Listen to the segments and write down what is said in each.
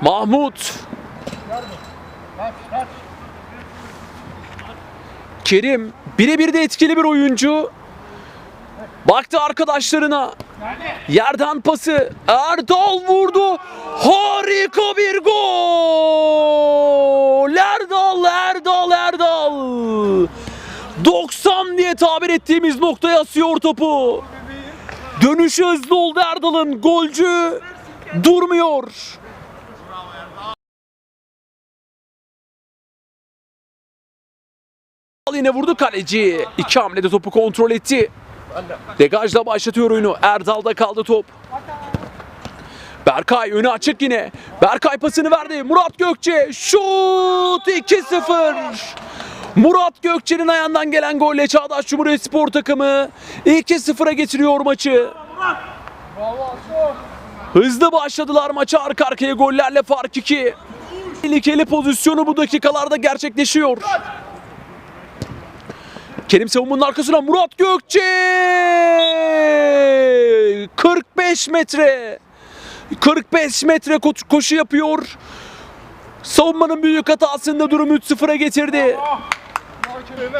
Mahmut. Kerim birebir de etkili bir oyuncu. Baktı arkadaşlarına. Yerden pası. Erdal vurdu. Harika bir gol. Erdal, Erdal, Erdal. 90 diye tabir ettiğimiz noktaya asıyor topu. Dönüşü hızlı oldu Erdal'ın. Golcü durmuyor. Yine vurdu kaleci. İki hamlede topu kontrol etti. Degajla başlatıyor oyunu. Erdal'da kaldı top. Berkay önü açık yine. Berkay pasını verdi. Murat Gökçe şut 2-0. Murat Gökçe'nin ayağından gelen golle Çağdaş Cumhuriyet Spor takımı 2-0'a getiriyor maçı. Hızlı başladılar maça arka arkaya gollerle fark 2. Tehlikeli pozisyonu bu dakikalarda gerçekleşiyor. Kerim savunmanın arkasına Murat Gökçe 45 metre 45 metre ko- koşu yapıyor. Savunmanın büyük hatasında durum 3-0'a getirdi.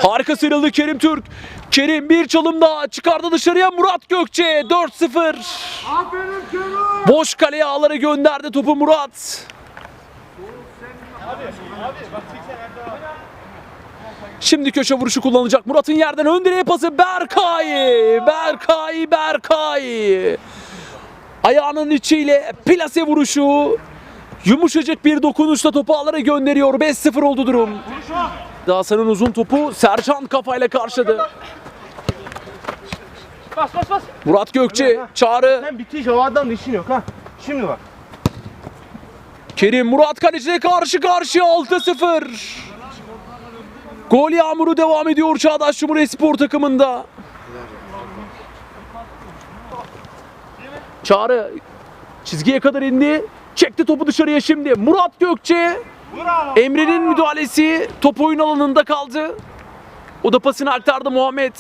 Harika sıyrıldı Kerim Türk. Kerim bir çalım daha çıkardı dışarıya Murat Gökçe 4-0. Boş kaleye ağları gönderdi topu Murat. Şimdi köşe vuruşu kullanacak. Murat'ın yerden ön direğe pası Berkay. Berkay, Berkay. Ayağının içiyle plase vuruşu. Yumuşacık bir dokunuşla topu ağlara gönderiyor. 5-0 oldu durum. Hasan'ın uzun topu Sercan kafayla karşıladı. Bas bas bas. Murat Gökçe, Çağrı, Sen bitiş o adamın işin yok ha. Şimdi bak. Kerim Murat kaleciye karşı karşıya 6-0. Gol yağmuru devam ediyor Çağdaş Cumhuriyet Spor takımında. Çağrı çizgiye kadar indi. Çekti topu dışarıya şimdi. Murat Gökçe. Emre'nin müdahalesi top oyun alanında kaldı. O da pasını aktardı Muhammed.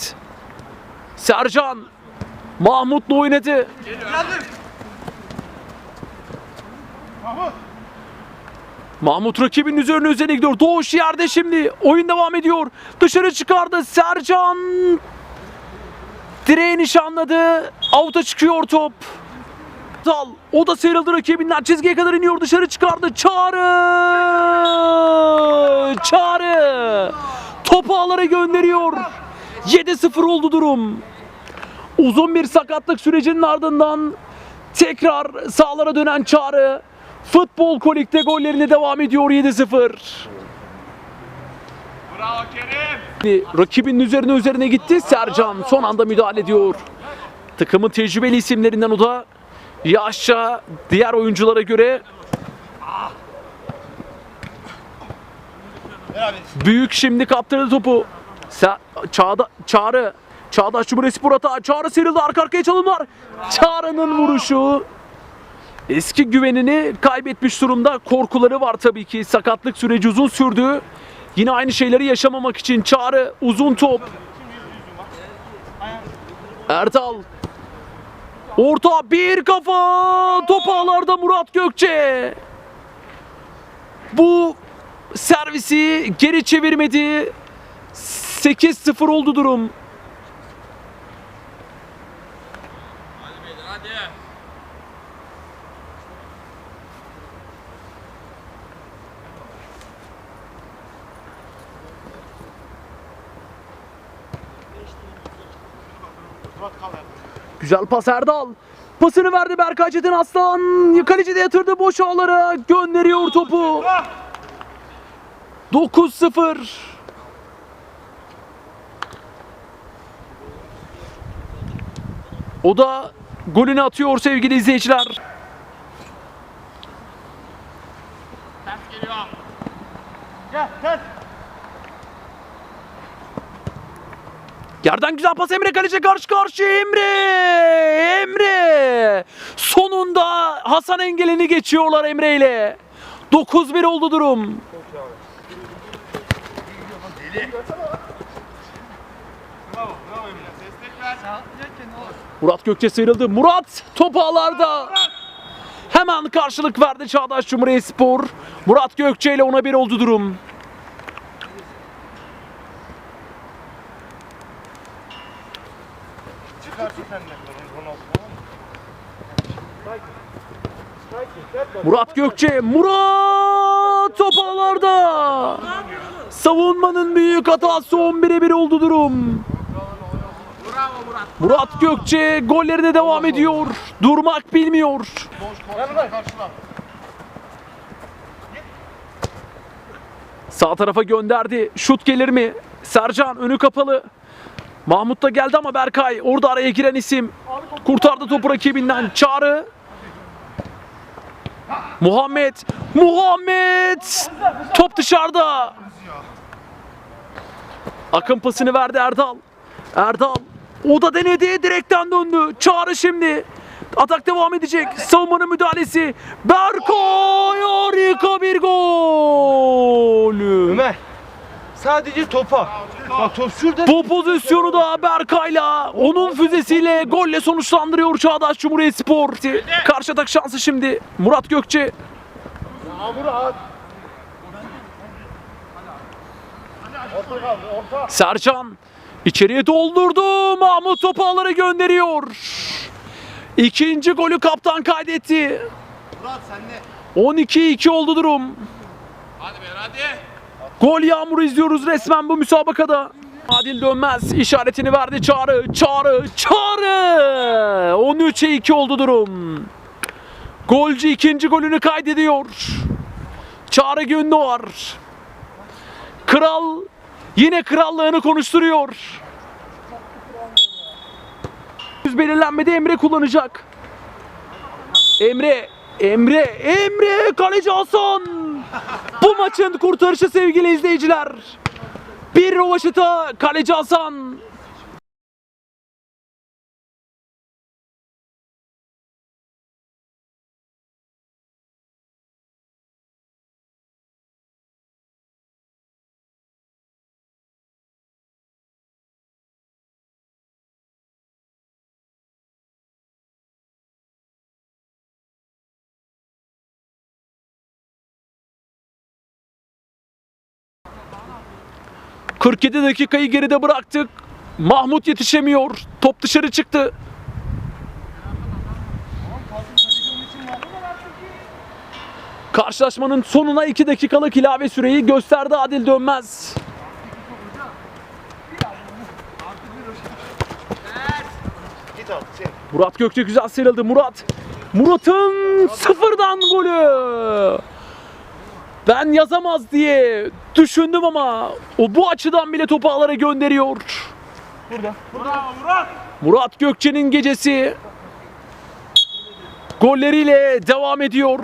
Sercan. Mahmut'la oynadı. Mahmut rakibinin üzerine üzerine gidiyor. Doğuş yerde şimdi. Oyun devam ediyor. Dışarı çıkardı. Sercan direği nişanladı. Avuta çıkıyor top. Dal. O da sıyrıldı rakibinden. Çizgiye kadar iniyor. Dışarı çıkardı. Çağrı. Çağrı. Topu ağlara gönderiyor. 7-0 oldu durum. Uzun bir sakatlık sürecinin ardından tekrar sahalara dönen Çağrı Futbol Kolik'te gollerine devam ediyor 7-0. Bravo Kerim. Rakibinin üzerine üzerine gitti. Sercan son anda müdahale ediyor. Takımın tecrübeli isimlerinden o da yaşça diğer oyunculara göre büyük şimdi kaptırdı topu. Sa- Çağda Çağrı Çağdaş Cumhuriyet Spor hata. Çağrı sıyrıldı arka arkaya çalımlar. Çağrı'nın vuruşu eski güvenini kaybetmiş durumda. Korkuları var tabii ki. Sakatlık süreci uzun sürdü. Yine aynı şeyleri yaşamamak için Çağrı uzun top. Erdal. Orta bir kafa. Top ağlarda Murat Gökçe. Bu servisi geri çevirmedi. 8-0 oldu durum. Güzel pas Erdal. Pasını verdi Berkay Çetin Aslan. Kaleci de yatırdı boş ağlara. Gönderiyor topu. 9-0. O da golünü atıyor sevgili izleyiciler. Ters geliyor. Gel gel. Yerden güzel pas Emre kaleci karşı karşıya Emre. Emre. Sonunda Hasan Engel'ini geçiyorlar Emre ile. 9-1 oldu durum. Murat Gökçe sıyrıldı. Murat top ağlarda. Hemen karşılık verdi Çağdaş Cumhuriyetspor. Murat Gökçe ile ona bir oldu durum. Murat Gökçe, Murat top ağlarda. Savunmanın büyük hatası 11'e 1 oldu durum. Murat Gökçe gollerine devam ediyor. Durmak bilmiyor. Sağ tarafa gönderdi. Şut gelir mi? Sercan önü kapalı. Mahmut da geldi ama Berkay orada araya giren isim. Kurtardı topu rakibinden. Çağrı. Muhammed. Muhammed. Top dışarıda. Akın pasını verdi Erdal. Erdal. O da denedi. Direkten döndü. Çağrı şimdi. Atak devam edecek. Savunmanın müdahalesi. Berkay harika bir gol. Ömer. Sadece topa. Bak top şurada. Bu pozisyonu da Berkay'la onun füzesiyle golle sonuçlandırıyor Çağdaş Cumhuriyetspor. Karşı atak şansı şimdi Murat Gökçe. Sercan içeriye doldurdu. Mahmut topu ağlara gönderiyor. İkinci golü kaptan kaydetti. 12-2 oldu durum. Hadi be hadi. Gol yağmuru izliyoruz resmen bu müsabakada. Adil Dönmez işaretini verdi Çağrı. Çağrı, Çağrı! 13'e 2 oldu durum. Golcü ikinci golünü kaydediyor. Çağrı Gündoğar. Kral yine krallığını konuşturuyor. Yüz belirlenmede Emre kullanacak. Emre, Emre, Emre, kaleci Hasan. Bu maçın kurtarışı sevgili izleyiciler. Bir rovaşıta kaleci Hasan. ...47 dakikayı geride bıraktık. Mahmut yetişemiyor. Top dışarı çıktı. Karşılaşmanın sonuna 2 dakikalık ilave süreyi gösterdi Adil Dönmez. Murat Gökçe güzel sıyrıldı. Murat. Murat'ın sıfırdan golü. Ben yazamaz diye düşündüm ama o bu açıdan bile topu ağlara gönderiyor. Burada. Bravo Murat. Murat Gökçe'nin gecesi golleriyle devam ediyor.